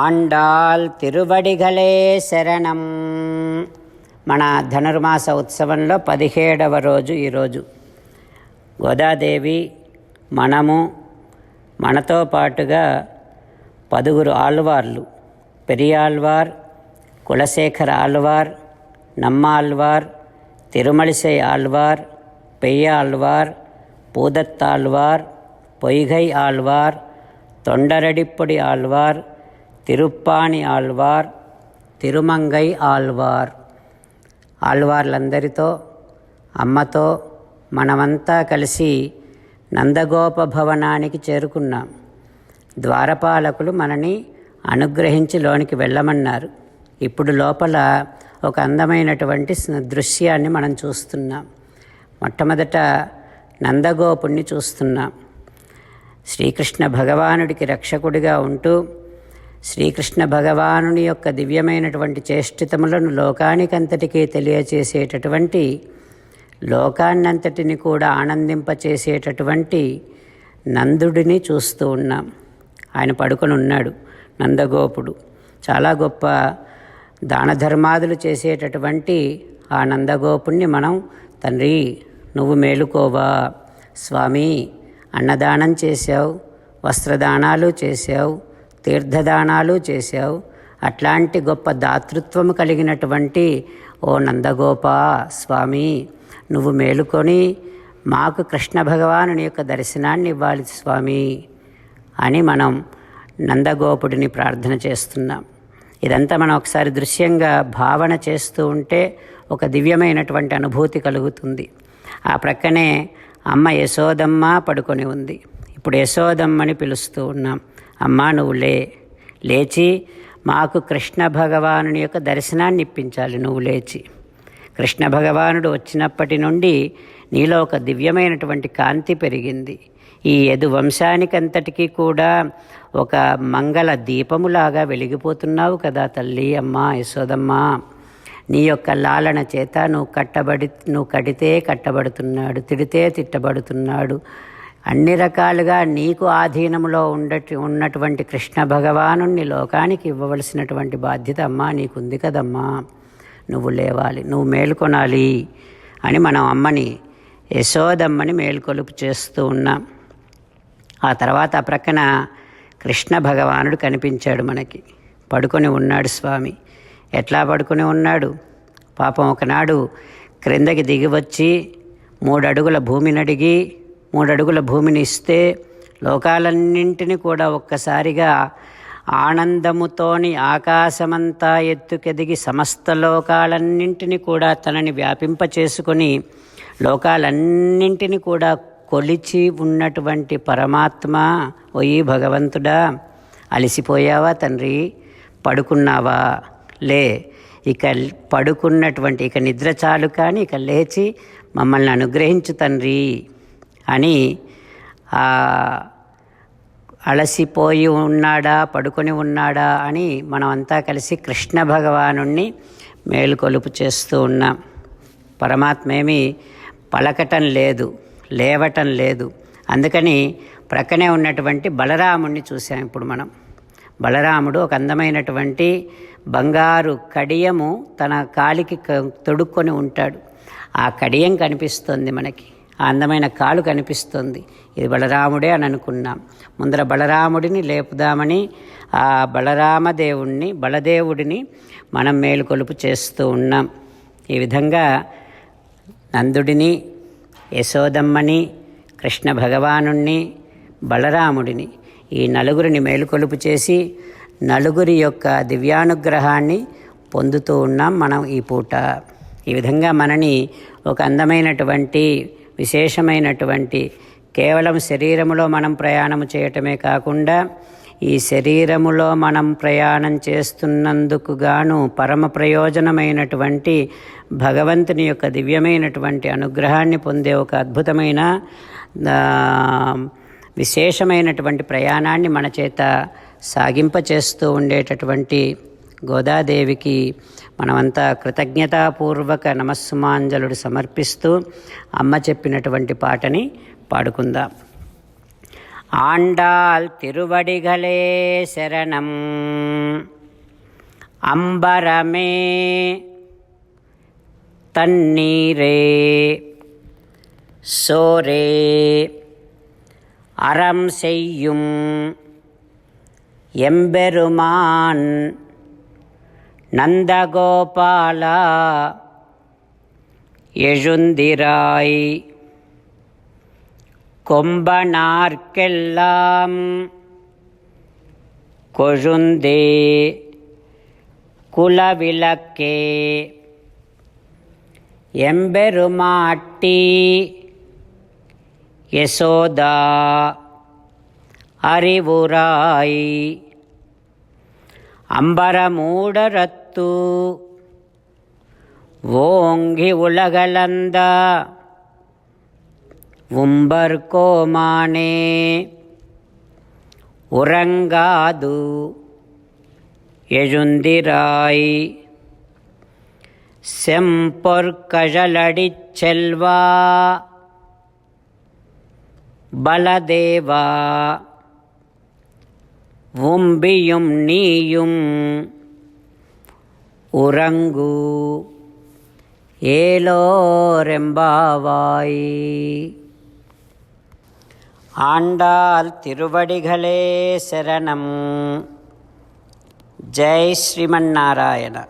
ఆండాల్ తిరువడిగలే శరణం మన ధనుర్మాస ఉత్సవంలో పదిహేడవ రోజు ఈరోజు గోదాదేవి మనము మనతో పాటుగా పదుగురు ఆళ్వార్లు పెరియాళ్వార్ కులశేఖర ఆళ్వార్ నమ్మాళ్వార్ తిరుమలిసై ఆళ్వార్ పెయ్య ఆళ్వార్ పూదత్తాళ్వార్ పొయ్గై ఆళ్వార్ తొండరడిప్పొడి ఆళ్వార్ తిరుప్పాణి ఆళ్వార్ తిరుమంగై ఆళ్వార్. ఆళ్వార్లందరితో అమ్మతో మనమంతా కలిసి నందగోప భవనానికి చేరుకున్నాం. ద్వారపాలకులు మనని అనుగ్రహించి లోనికి వెళ్ళమన్నారు. ఇప్పుడు లోపల ఒక అందమైనటువంటి దృశ్యాన్ని మనం చూస్తున్నాం. మొట్టమొదట నందగోపుణ్ణి చూస్తున్నాం. శ్రీకృష్ణ భగవానుడికి రక్షకుడిగా ఉంటూ శ్రీకృష్ణ భగవానుని యొక్క దివ్యమైనటువంటి చేష్టితములను లోకానికంతటికీ తెలియచేసేటటువంటి లోకాన్నంతటిని కూడా ఆనందింపచేసేటటువంటి నందుడిని చూస్తూ ఉన్నాం. ఆయన పడుకొని ఉన్నాడు నందగోపుడు. చాలా గొప్ప దాన ధర్మాదులు చేసేటటువంటి ఆ నందగోపుణ్ణి మనం తండ్రి నువ్వు మేలుకోవా? స్వామి అన్నదానం చేశావు వస్త్రదానాలు చేశావు తీర్థదానాలు చేశావు. అట్లాంటి గొప్ప దాతృత్వము కలిగినటువంటి ఓ నందగోపా స్వామి నువ్వు మేలుకొని మాకు కృష్ణ భగవానుని యొక్క దర్శనాన్ని ఇవ్వాలి స్వామి అని మనం నందగోపుడిని ప్రార్థన చేస్తున్నాం. ఇదంతా మనం ఒకసారి దృశ్యంగా భావన చేస్తూ ఉంటే ఒక దివ్యమైనటువంటి అనుభూతి కలుగుతుంది. ఆ ప్రక్కనే అమ్మ యశోదమ్మ పడుకొని ఉంది. ఇప్పుడు యశోదమ్మని పిలుస్తూ ఉన్నాం. అమ్మా నువ్వు లే లేచి మాకు కృష్ణ భగవానుని యొక్క దర్శనాన్ని ఇప్పించాలి నువ్వు లేచి. కృష్ణ భగవానుడు వచ్చినప్పటి నుండి నీలో ఒక దివ్యమైనటువంటి కాంతి పెరిగింది. ఈ యదు వంశానికంతటికీ కూడా ఒక మంగళ దీపములాగా వెలిగిపోతున్నావు కదా తల్లి అమ్మ యశోదమ్మ. నీ యొక్క లాలన చేత నువ్వు కట్టబడి నువ్వు కడితే కట్టబడుతున్నాడు తిడితే తిట్టబడుతున్నాడు. అన్ని రకాలుగా నీకు ఆధీనంలో ఉండటి ఉన్నటువంటి కృష్ణ భగవాను లోకానికి ఇవ్వవలసినటువంటి బాధ్యత అమ్మా నీకుంది కదమ్మా. నువ్వు లేవాలి నువ్వు మేల్కొనాలి అని మనం అమ్మని యశోదమ్మని మేల్కొలుపు చేస్తూ ఉన్నాం. ఆ తర్వాత ఆ ప్రక్కన కృష్ణ భగవానుడు కనిపించాడు మనకి. పడుకొని ఉన్నాడు స్వామి. ఎట్లా పడుకొని ఉన్నాడు? పాపం ఒకనాడు క్రిందకి దిగి వచ్చి మూడు అడుగుల భూమిని అడిగి మూడడుగుల భూమిని ఇస్తే లోకాలన్నింటినీ కూడా ఒక్కసారిగా ఆనందముతోని ఆకాశమంతా ఎత్తుకెదిగి సమస్త లోకాలన్నింటినీ కూడా తనని వ్యాపింపచేసుకొని లోకాలన్నింటినీ కూడా కొలిచి ఉన్నటువంటి పరమాత్మ ఓయి భగవంతుడా అలసిపోయావా తండ్రి? పడుకున్నావా? లే ఇక పడుకున్నటువంటి ఇక నిద్ర చాలు కానీ ఇక లేచి మమ్మల్ని అనుగ్రహించు తండ్రి. అని అలసిపోయి ఉన్నాడా పడుకొని ఉన్నాడా అని మనమంతా కలిసి కృష్ణ భగవాను మేలుకొలుపు చేస్తూ ఉన్నాం. పరమాత్మేమి పలకటం లేదు లేవటం లేదు. అందుకని ప్రక్కనే ఉన్నటువంటి బలరాముణ్ణి చూసాం ఇప్పుడు మనం. బలరాముడు ఒక అందమైనటువంటి బంగారు కడియము తన కాలికి తొడుక్కొని ఉంటాడు. ఆ కడియం కనిపిస్తుంది మనకి. ఆ అందమైన కాలు కనిపిస్తుంది. ఇది బలరాముడే అని అనుకున్నాం. ముందర బలరాముడిని లేపుదామని ఆ బలరామదేవుణ్ణి బలదేవుడిని మనం మేలుకొలుపు చేస్తూ ఉన్నాం. ఈ విధంగా నందుడిని యశోదమ్మని కృష్ణ భగవానుణ్ణి బలరాముడిని ఈ నలుగురిని మేలుకొలుపు చేసి నలుగురి యొక్క దివ్యానుగ్రహాన్ని పొందుతూ ఉన్నాం మనం ఈ పూట. ఈ విధంగా మనని ఒక అందమైనటువంటి విశేషమైనటువంటి కేవలం శరీరములో మనం ప్రయాణం చేయటమే కాకుండా ఈ శరీరములో మనం ప్రయాణం చేస్తున్నందుకు గాను పరమ ప్రయోజనమైనటువంటి భగవంతుని యొక్క దివ్యమైనటువంటి అనుగ్రహాన్ని పొందే ఒక అద్భుతమైన విశేషమైనటువంటి ప్రయాణాన్ని మన చేత సాగింపచేస్తూ ఉండేటటువంటి గోదాదేవికి మనమంతా కృతజ్ఞతాపూర్వక నమస్సుమాంజలుడు సమర్పిస్తూ అమ్మ చెప్పినటువంటి పాటని పాడుకుందాం ஆண்டாள் திருவடிகளே சரணம் அம்பரமே தண்ணீரே சோரே அறம் செய்யும் எம்பெருமான் நந்தகோபாலா எழுந்திராய். கொம்பனார்க்கெல்லாம் கொழுந்தே குலவிளக்கே. எம்பெருமாட்டி யசோதா அறிவுராய். அம்பரமூடரத் அம்பரமூடரத்து ஓங்கி உலகலந்த உம்பர் கோமானே உறங்காது எழுந்திராய். செம்பொற்கழலடிச் செல்வா பலதேவா. உம்பியும் நீயும் உறங்கு. ஏலோரெம்பாவாய். ஆண்டாள் திருவடிகளே சரணம். ஜெய் ஸ்ரீமன்னாராயண